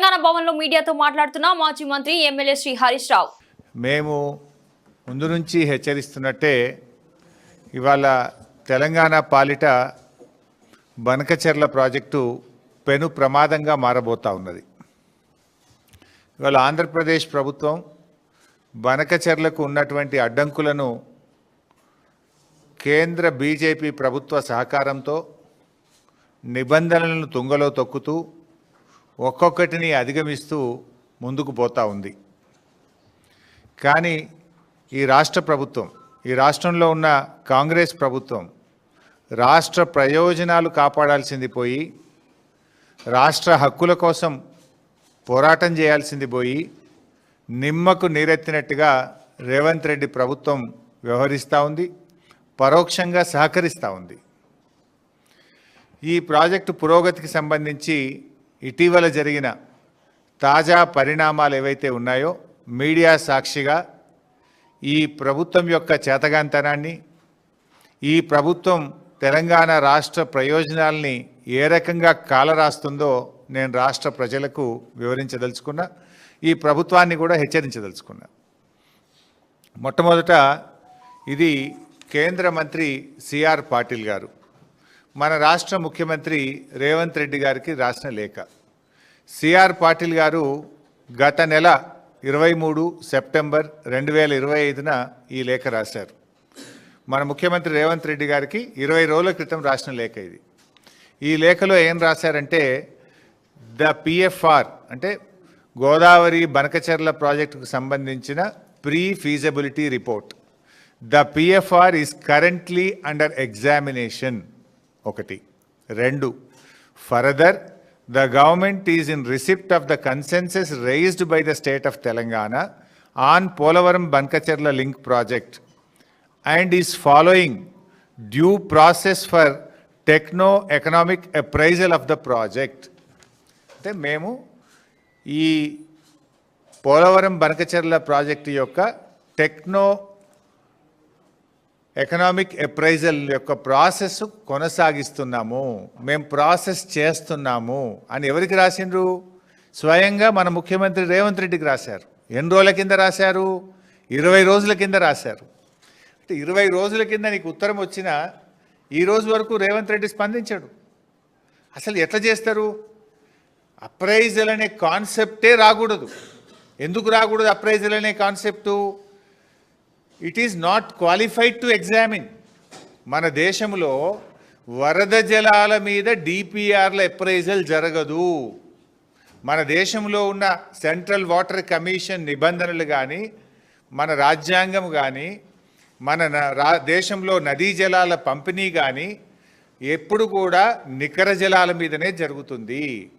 తెలంగాణ భవన్లో మీడియాతో మాట్లాడుతున్న మాజీ మంత్రి ఎమ్మెల్యే శ్రీ హరీష్ రావు. మేము ముందు నుంచి హెచ్చరిస్తున్నట్టే ఇవాళ తెలంగాణ పాలిట బనకచెర్ల ప్రాజెక్టు పెను ప్రమాదంగా మారబోతా ఉన్నది. ఇవాళ ఆంధ్రప్రదేశ్ ప్రభుత్వం బనకచెర్లకు ఉన్నటువంటి అడ్డంకులను కేంద్ర బీజేపీ ప్రభుత్వ సహకారంతో నిబంధనలను తుంగలో తొక్కుతూ ఒక్కొక్కటిని అధిగమిస్తూ ముందుకు పోతా ఉంది. కానీ ఈ రాష్ట్ర ప్రభుత్వం ఈ రాష్ట్రంలో ఉన్న కాంగ్రెస్ ప్రభుత్వం రాష్ట్ర ప్రయోజనాలు కాపాడాల్సింది పోయి రాష్ట్ర హక్కుల కోసం పోరాటం చేయాల్సింది పోయి నిమ్మకు నీరెత్తినట్టుగా రేవంత్ రెడ్డి ప్రభుత్వం వ్యవహరిస్తూ ఉంది పరోక్షంగా సహకరిస్తూ ఉంది. ఈ ప్రాజెక్టు పురోగతికి సంబంధించి ఇటీవల జరిగిన తాజా పరిణామాలు ఏవైతే ఉన్నాయో మీడియా సాక్షిగా ఈ ప్రభుత్వం యొక్క చేతగాంతనాన్ని ఈ ప్రభుత్వం తెలంగాణ రాష్ట్ర ప్రయోజనాల్ని ఏ రకంగా కాలరాస్తుందో నేను రాష్ట్ర ప్రజలకు వివరించదలుచుకున్నా ఈ ప్రభుత్వాన్ని కూడా హెచ్చరించదలుచుకున్నా. మొట్టమొదట ఇది కేంద్ర మంత్రి సిఆర్ పాటిల్ గారు. మన రాష్ట్ర ముఖ్యమంత్రి రేవంత్ రెడ్డి గారికి రాసిన లేఖ. సిఆర్ పాటిల్ గారు గత నెల ఇరవై మూడు సెప్టెంబర్ రెండు వేల ఇరవై ఐదున ఈ లేఖ రాశారు. మన ముఖ్యమంత్రి రేవంత్ రెడ్డి గారికి ఇరవై రోజుల క్రితం రాసిన లేఖ ఇది. ఈ లేఖలో ఏం రాశారంటే ద పిఎఫ్ఆర్ అంటే గోదావరి బనకచెర్ల ప్రాజెక్టుకు సంబంధించిన pre feasibility report. The PFR is currently under examination. ఒకటి. రెండు further the government is in receipt of the consensus raised by the state of Telangana on Polavaram Banakacherla link project and is following due process for techno economic appraisal of the project. అంటే మేము ఈ Polavaram Banakacherla project యొక్క techno economic appraisal యొక్క process కొనసాగిస్తున్నాము. మేము process చేస్తున్నాము అని ఎవరికి రాసిండ్రు? స్వయంగా మన ముఖ్యమంత్రి రేవంత్ రెడ్డికి రాశారు. ఎన్ని రోజుల కింద రాశారు? ఇరవై రోజుల కింద రాశారు. అంటే ఇరవై రోజుల కింద నీకు ఉత్తరం వచ్చినా ఈ రోజు వరకు రేవంత్ రెడ్డి స్పందించాడు. అసలు ఎట్లా చేస్తారు? అప్రైజల్ అనే కాన్సెప్టే రాకూడదు. ఎందుకు రాకూడదు అప్రైజల్ అనే concept? It is not qualified to examine మన దేశంలో వరద జలాల మీద డిపిఆర్ల ఎప్రైజల్ జరగదు. మన దేశంలో ఉన్న సెంట్రల్ వాటర్ కమిషన్ నిబంధనలు కానీ మన రాజ్యాంగం కానీ మన న- రా దేశంలో నదీ జలాల పంపిణీ కానీ ఎప్పుడు కూడా నికర జలాల మీదనే జరుగుతుంది.